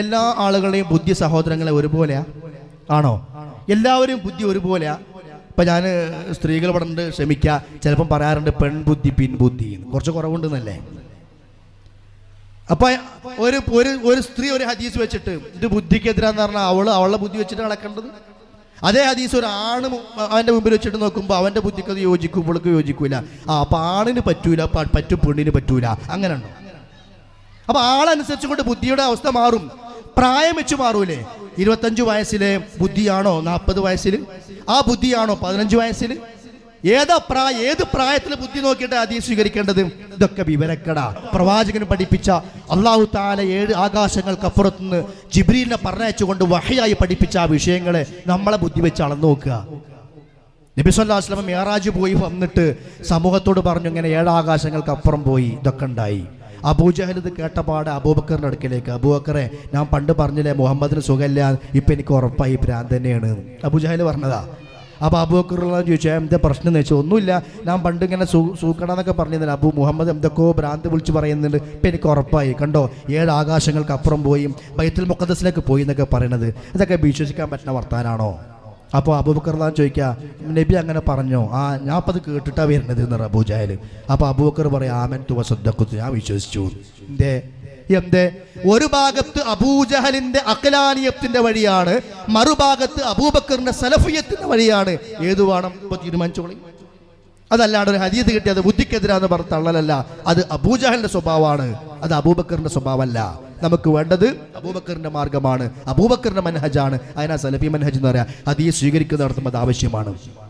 എല്ലാ ആളുകളുടെയും ബുദ്ധി സഹോദരങ്ങളെ ഒരുപോലെയാ? ആണോ? എല്ലാവരും ബുദ്ധി ഒരുപോലെയാ? ഇപ്പൊ ഞാൻ സ്ത്രീകൾ പറഞ്ഞിട്ട് ക്ഷമിക്കുക ചിലപ്പം പറയാറുണ്ട് പെൺബുദ്ധി പിൻബുദ്ധി. കുറച്ച് കുറവുണ്ടെന്നല്ലേ? അപ്പൊ ഒരു ഒരു ഒരു സ്ത്രീ ഒരു ഹദീസ് വെച്ചിട്ട് ഇത് ബുദ്ധിക്കെതിരാന്ന് പറഞ്ഞാൽ അവൾ അവളുടെ ബുദ്ധി വെച്ചിട്ട് നടക്കേണ്ടത്? അതേ ഹദീസ് ഒരു ആണ് മുമ്പിൽ വെച്ചിട്ട് നോക്കുമ്പോൾ അവന്റെ ബുദ്ധിക്ക് അത് യോജിക്കും ഇവൾക്ക് യോജിക്കൂല. ആ അപ്പൊ ആണിന് പറ്റൂല പറ്റും പെണ്ണിന് പറ്റൂല. അങ്ങനെ ഉണ്ടോ? അപ്പൊ ആളനുസരിച്ചുകൊണ്ട് ബുദ്ധിയുടെ അവസ്ഥ മാറും. പ്രായം വെച്ച് മാറൂലേ? ഇരുപത്തഞ്ചു വയസ്സിലെ ബുദ്ധിയാണോ? നാൽപ്പത് വയസ്സിൽ ആ ബുദ്ധിയാണോ? പതിനഞ്ച് വയസ്സിൽ ഏതാ പ്രായ ഏത് പ്രായത്തിൽ ബുദ്ധി നോക്കിയിട്ട് അതീ സ്വീകരിക്കേണ്ടത്? ഇതൊക്കെ വിവരക്കട. പ്രവാചകന് പഠിപ്പിച്ച അള്ളാഹു താല ഏഴ് ആകാശങ്ങൾക്കപ്പുറത്തുനിന്ന് ജിബ്രീലിനെ പറഞ്ഞയച്ചുകൊണ്ട് വഹയായി പഠിപ്പിച്ച ആ വിഷയങ്ങളെ നമ്മളെ ബുദ്ധി വെച്ച് അളന്നു നോക്കുക. നബി സല്ലല്ലാഹു അലൈഹി മേറാജ് പോയി വന്നിട്ട് സമൂഹത്തോട് പറഞ്ഞു ഇങ്ങനെ ഏഴാകാശങ്ങൾക്ക് അപ്പുറം പോയി. ഇതൊക്കെ ഉണ്ടായി. അബൂജഹൽ ഇത് കേട്ടപാട് അബൂബക്കറിന്റെ അടുക്കലേക്ക്. അബൂബക്കറെ ഞാൻ പണ്ട് പറഞ്ഞില്ലേ മുഹമ്മദിന് സുഖമില്ല ഇപ്പൊ എനിക്ക് ഉറപ്പായി ഭ്രാന്ത് തന്നെയാണ്. അബൂജഹൽ പറഞ്ഞതാ. അബൂബക്കർ ചോദിച്ചാൽ എന്താ പ്രശ്നം? എന്ന് വെച്ചാൽ ഒന്നുമില്ല. ഞാൻ പണ്ട് ഇങ്ങനെ സൂ സൂക്കണമെന്നൊക്കെ പറഞ്ഞിരുന്നില്ല അബു മുഹമ്മദ് എന്തൊക്കെയോ ഭ്രാന്ത് വിളിച്ച് പറയുന്നുണ്ട്. ഇപ്പം എനിക്ക് ഉറപ്പായി. കണ്ടോ ഏഴ് ആകാശങ്ങൾക്ക് അപ്പുറം പോയി ബൈത്തുൽ മുക്കദസിലേക്ക് പോയി എന്നൊക്കെ പറയണത്. ഇതൊക്കെ വിശ്വസിക്കാൻ പറ്റുന്ന വർത്താനാണോ? അപ്പോൾ അബൂബക്കർലാൻ ചോദിക്കുക നബി അങ്ങനെ പറഞ്ഞോ? ആ ഞാൻ അപ്പം അത് കേട്ടിട്ടാണ് വരുന്നത് എന്ന് അബൂജായൽ അപ്പോൾ അബൂബക്കർ പറയാം ആമൻ തുവ സദ്ദഖത്തു ഞാൻ വിശ്വസിച്ചു. എന്തേ? എന്തേ? ഒരു ഭാഗത്ത് അബൂജഹലിന്റെ അഖലാനിയത്തിന്റെ വഴിയാണ് മറുഭാഗത്ത് അബൂബക്കറിന്റെ സലഫിയത്തിന്റെ വഴിയാണ്. ഏതു വേണം? ഇപ്പൊ തീരുമാനിച്ചോളി. അതല്ലാണ്ട് ഒരു ഹരിയത് കിട്ടിയത് ബുദ്ധിക്കെതിരാന്ന് പറഞ്ഞ തള്ളലല്ല. അത് അബൂജഹലിന്റെ സ്വഭാവമാണ്. അത് അബൂബക്കറിന്റെ സ്വഭാവമല്ല. നമുക്ക് വേണ്ടത് അബൂബക്കറിന്റെ മാർഗമാണ്. അബൂബക്കറിന്റെ മനഹജാണ് അതിനാ സലഫി മനഹജ് എന്ന് പറയാം അതീ സ്വീകരിക്കുന്ന നടത്തുമ്പോൾ ആവശ്യമാണ്.